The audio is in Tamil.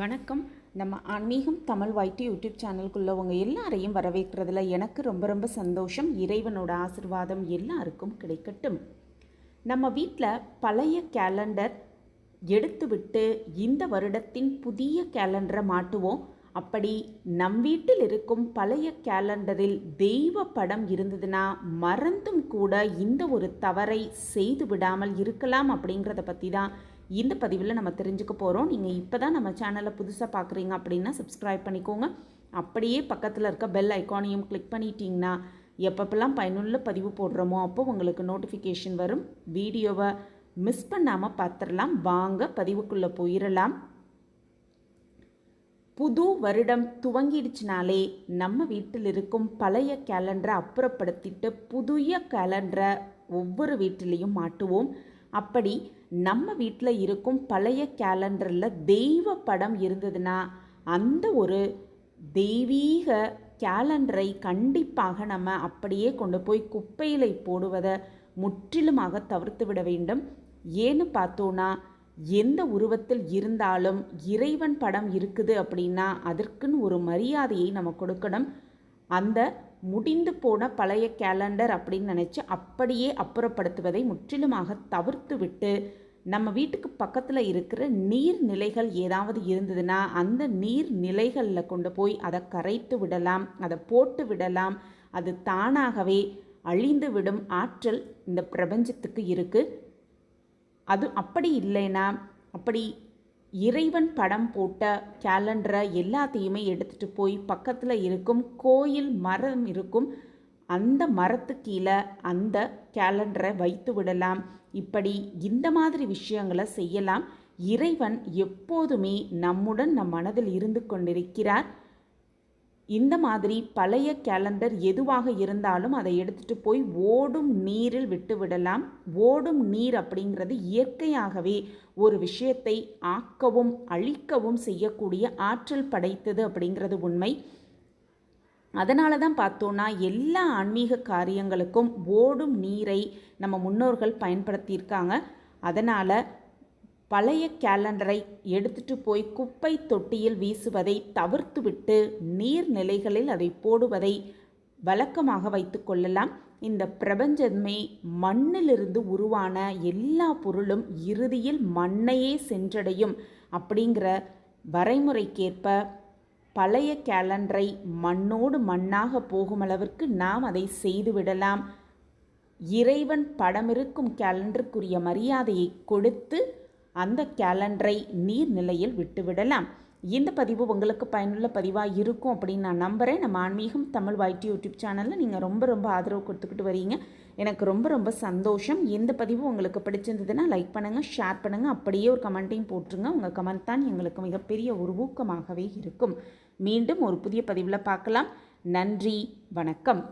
வணக்கம். நம்ம ஆன்மீகம் தமிழ் வாய்ட்டு யூடியூப் சேனலுக்குள்ள உங்கள் எல்லாரையும் வரவேற்கிறதுல எனக்கு ரொம்ப ரொம்ப சந்தோஷம். இறைவனோட ஆசிர்வாதம் எல்லாருக்கும் கிடைக்கட்டும். நம்ம வீட்டில் பழைய கேலண்டர் எடுத்துவிட்டு இந்த வருடத்தின் புதிய கேலண்டரை மாட்டுவோம். அப்படி நம் வீட்டில் இருக்கும் பழைய கேலண்டரில் தெய்வ படம் இருந்ததுன்னா மறந்தும் கூட இந்த ஒரு தவறை செய்து விடாமல் இருக்கலாம் அப்படிங்கிறத பற்றி தான் இந்த பதிவில் நம்ம தெரிஞ்சுக்க போகிறோம் நீங்கள் இப்போ தான் நம்ம சேனலை புதுசாக பார்க்குறீங்க அப்படின்னா சப்ஸ்கிரைப் பண்ணிக்கோங்க. அப்படியே பக்கத்தில் இருக்க பெல் ஐக்கானையும் கிளிக் பண்ணிட்டீங்கன்னா எப்பப்பெல்லாம் பயனுள்ள பதிவு போடுறோமோ அப்போ உங்களுக்கு நோட்டிஃபிகேஷன் வரும். வீடியோவை மிஸ் பண்ணாமல் பார்த்துடலாம். வாங்க பதிவுக்குள்ளே போயிடலாம். புது வருடம் துவங்கிடுச்சுனாலே நம்ம வீட்டில் இருக்கும் பழைய கேலண்டரை அப்புறப்படுத்திட்டு புதிய கேலண்டரை ஒவ்வொரு வீட்டிலையும் மாட்டுவோம். அப்படி நம்ம வீட்டில் இருக்கும் பழைய கேலண்டரில் தெய்வ படம் இருந்ததுன்னா அந்த ஒரு தெய்வீக கேலண்டரை கண்டிப்பாக நம்ம அப்படியே கொண்டு போய் குப்பையில் போடுவதை முற்றிலுமாக தவிர்த்து விட வேண்டும். ஏன்னு பார்த்தோன்னா எந்த உருவத்தில் இருந்தாலும் இறைவன் படம் இருக்குது அப்படின்னா அதற்குன்னு ஒரு மரியாதையை நம்ம கொடுக்கணும். அந்த முடிந்து போன பழைய கேலண்டர் அப்படின்னு நினச்சி அப்படியே அப்புறப்படுத்துவதை முற்றிலுமாக தவிர்த்து விட்டு நம்ம வீட்டுக்கு பக்கத்தில் இருக்கிற நீர்நிலைகள் ஏதாவது இருந்ததுன்னா அந்த நீர்நிலைகளில் கொண்டு போய் அதை கரைத்து விடலாம் அதை போட்டு விடலாம். அது தானாகவே அழிந்து விடும் ஆற்றல் இந்த பிரபஞ்சத்துக்கு இருக்குது அது அப்படி இல்லைன்னா அப்படி இறைவன் படம் போட்ட கேலண்டரை எல்லாத்தையுமே எடுத்துகிட்டு போய் பக்கத்தில் இருக்கும் கோயில் மரம் இருக்கும். அந்த மரத்து கீழே அந்த கேலண்டரை வைத்து விடலாம். இப்படி இந்த மாதிரி விஷயங்களை செய்யலாம். இறைவன் எப்போதுமே நம்முடன் நம் மனதில் இருந்து கொண்டிருக்கிறார். இந்த மாதிரி பழைய கேலண்டர் எதுவாக இருந்தாலும் அதை எடுத்துகிட்டு போய் ஓடும் நீரில் விட்டு விடலாம். ஓடும் நீர் அப்படிங்கிறது இயற்கையாகவே ஒரு விஷயத்தை ஆக்கவும் அழிக்கவும் செய்யக்கூடிய ஆற்றல் படைத்தது அப்படிங்கிறது உண்மை. அதனால தான் பார்த்தோன்னா எல்லா ஆன்மீக காரியங்களுக்கும் ஓடும் நீரை நம்ம முன்னோர்கள் பயன்படுத்தியிருக்காங்க. அதனால் பழைய கேலண்டரை எடுத்துட்டு போய் குப்பை தொட்டியில் வீசுவதை தவிர்த்துவிட்டு நீர்நிலைகளில் அதை போடுவதை வழக்கமாக வைத்து கொள்ளலாம். இந்த பிரபஞ்சமே மண்ணிலிருந்து உருவான எல்லா பொருளும் இறுதியில் மண்ணையே சென்றடையும் அப்படிங்கிற வரைமுறைக்கேற்ப பழைய கேலண்டரை மண்ணோடு மண்ணாக போகும் அளவிற்கு நாம் அதை செய்துவிடலாம் இறைவன் படமிருக்கும் கேலண்டருக்குரிய மரியாதையை கொடுத்து அந்த கேலண்டரை நீர்நிலையில் விட்டுவிடலாம். இந்த பதிவு உங்களுக்கு பயனுள்ள பதிவாக இருக்கும் அப்படின்னு நான் நம்புகிறேன் நம்ம ஆன்மீகம் தமிழ் வைட்டி யூடியூப் சேனலில் நீங்கள் ரொம்ப ரொம்ப ஆதரவு கொடுத்துக்கிட்டு வரீங்க. எனக்கு ரொம்ப ரொம்ப சந்தோஷம். இந்த பதிவு உங்களுக்கு பிடிச்சிருந்ததுன்னா லைக் பண்ணுங்கள் ஷேர் பண்ணுங்கள் அப்படியே ஒரு கமெண்ட்டையும் போட்டுருங்க. உங்கள் கமெண்ட் தான் எங்களுக்கு மிகப்பெரிய ஒரு ஊக்கமாகவே இருக்கும். மீண்டும் ஒரு புதிய பதிவில் பார்க்கலாம். நன்றி வணக்கம்.